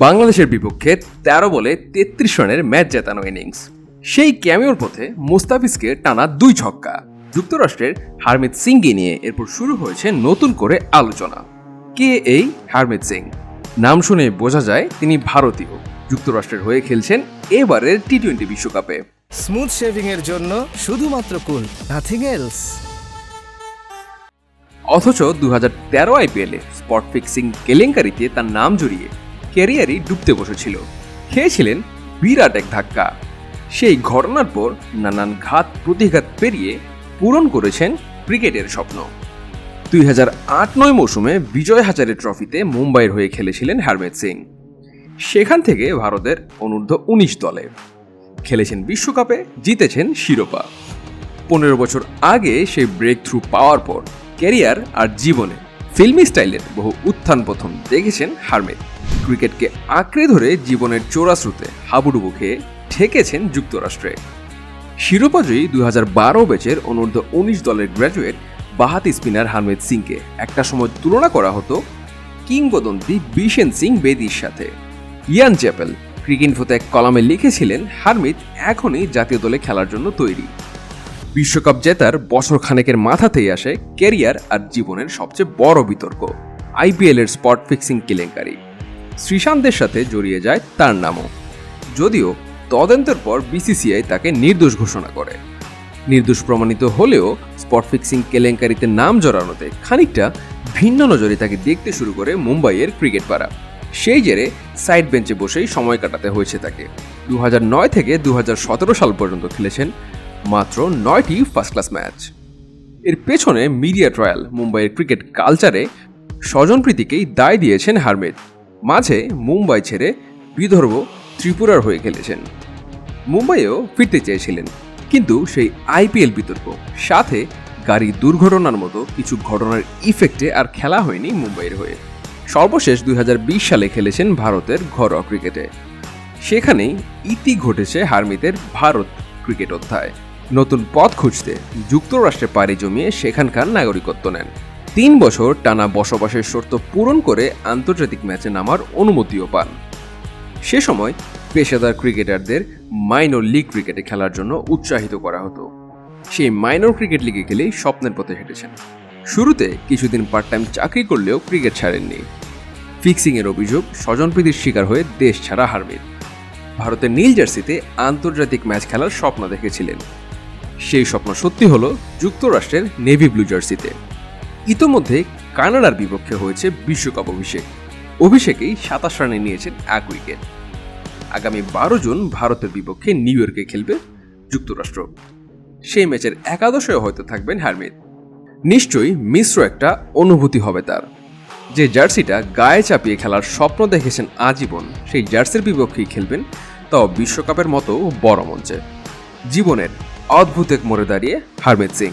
বাংলাদেশের বিপক্ষে তেরো বলে তেত্রিশ রানের ম্যাচ জেতানো ইনিংস। সেই ক্যামিওর পথে মুস্তাফিজকে টানা দুই ছক্কা। যুক্তরাষ্ট্রের হারমিত সিংকে নিয়ে এরপর শুরু হয়েছে নতুন করে আলোচনা। কে এই হারমিত সিং? নাম শুনে বোঝা যায় তিনি ভারতীয়। যুক্তরাষ্ট্রের হয়ে খেলছেন এবারের টি টোয়েন্টি বিশ্বকাপে। স্মুথ শেভিং এর জন্য শুধুমাত্র কুল নাথিং এলস অথচ দু হাজার তেরো আইপিএলে স্পট ফিক্সিং কেলেঙ্কারিতে তার নাম জড়িয়ে ক্যারিয়ারই ডুবতে বসেছিল। খেয়েছিলেন বিরাট এক ধাক্কা। সেই ঘটনার পর নানান ঘাত প্রতিঘাত পেরিয়ে পূরণ করেছেন ক্রিকেটের স্বপ্ন। দুই হাজার আট নয় মৌসুমে বিজয় হাজারে ট্রফিতে মুম্বাইয়ের হয়ে খেলেছিলেন হারমেদ সিং। সেখান থেকে ভারতের অনূর্ধ্ব উনিশ দলে। খেলেছেন বিশ্বকাপে, জিতেছেন শিরোপা। পনেরো বছর আগে সেই ব্রেক থ্রু পাওয়ার পর ক্যারিয়ার আর জীবনে ফিল্মি স্টাইলের বহু উত্থান পথন দেখেছেন হারমেদ ক্রিকেটকে আঁকড়ে ধরে জীবনের চোরাস্রোতে হাবুডুবু খেয়ে ঠেকেছেন যুক্তরাষ্ট্রে। শিরোপাজয়ী দু হাজার বারো ব্যাচের অনূর্ধ্ব উনিশ দলের গ্র্যাজুয়েট বাহাতি স্পিনার হারমেদ সিংকে একটা সময় তুলনা করা হতো কিংবদন্তি বিশেন সিং বেদির সাথে। ইয়ান চ্যাপেল ক্রিকেটফোতে এক কলামে লিখেছিলেন হারমিত এখনই জাতীয় দলে খেলার জন্য তৈরি। বিশ্বকাপ জেতার বছর খানেকের মাথাতেই আসে ক্যারিয়ার আর জীবনের সবচেয়ে বড় বিতর্ক। আইপিএল এর স্পট ফিক্সিং কেলেঙ্কারি। শ্রীশান্তের সাথে জড়িয়ে যায় তার নামও। যদিও তদন্তের পর বিসিসিআই তাকে নির্দোষ ঘোষণা করে। নির্দোষ প্রমাণিত হলেও স্পট ফিক্সিং কেলেঙ্কারিতে নাম জড়ানোতে খানিকটা ভিন্ন নজরে তাকে দেখতে শুরু করে মুম্বাইয়ের ক্রিকেট পাড়া। সেই জেরে সাইড বেঞ্চে বসেই সময় কাটাতে হয়েছে তাকে। দু নয় থেকে দু হাজার সতেরো সাল পর্যন্ত খেলেছেন মাত্র নয়টি ফার্স্ট ক্লাস ম্যাচ। এর পেছনে মিডিয়া ট্রায়াল মুম্বাইয়ের ক্রিকেট কালচারে স্বজনপ্রীতিকেই দায় দিয়েছেন হারমেদ। মাঝে মুম্বাই ছেড়ে বিদর্ভ ত্রিপুরার হয়ে খেলেছেন। মুম্বাইয়েও ফিরতে চেয়েছিলেন, কিন্তু সেই আইপিএল বিতর্ক, সাথে গাড়ি দুর্ঘটনার মতো কিছু ঘটনার ইফেক্টে আর খেলা হয়নি মুম্বাইয়ের হয়ে। সর্বশেষ দুই হাজার বিশ সালে খেলেছেন ভারতের ঘরোয়া ক্রিকেটে। সেখানেই ইতি ঘটেছে হারমিতের ভারত ক্রিকেট অধ্যায়। নতুন পথ খুঁজতে যুক্তরাষ্ট্রে পাড়ি জমিয়ে সেখানকার নাগরিকত্ব নেন। তিন বছর টানা বসবাসের শর্ত পূরণ করে আন্তর্জাতিক ম্যাচে নামার অনুমতিও পান। সে সময় পেশাদার ক্রিকেটারদের মাইনর লিগ ক্রিকেটে খেলার জন্য উৎসাহিত করা হতো। সেই মাইনর ক্রিকেট লিগে খেলেই স্বপ্নের পথে হেঁটেছেন। শুরুতে কিছুদিন পার্ট টাইম চাকরি করলেও ক্রিকেট ছাড়েননি। ফিক্সিংয়ের অভিযোগ স্বজনপ্রীতির শিকার হয়ে দেশ ছাড়া হারমিত ভারতের নীল জার্সিতে আন্তর্জাতিক ম্যাচ খেলার স্বপ্ন দেখেছিলেন। সেই স্বপ্ন সত্যি হলো যুক্তরাষ্ট্রের নেভি ব্লু জার্সিতে। ইতোমধ্যে কানাডার বিপক্ষে হয়েছে বিশ্বকাপ অভিষেক। অভিষেকেই সাতাশ রানে নিয়েছেন এক উইকেট। আগামী বারো জুন ভারতের বিপক্ষে নিউ ইয়র্কে খেলবে যুক্তরাষ্ট্র। সেই ম্যাচের একাদশে হয়তো থাকবেন হারমিত নিশ্চয়ই মিশ্র একটা অনুভূতি হবে তার। যে জার্সিটা গায়ে চাপিয়ে খেলার স্বপ্ন দেখেছেন আজীবন, সেই জার্সির বিপক্ষেই খেলবেন তাও বিশ্বকাপের মতো বড় মঞ্চে। জীবনের অদ্ভুত এক মোড়ে দাঁড়িয়ে হারমিত সিং।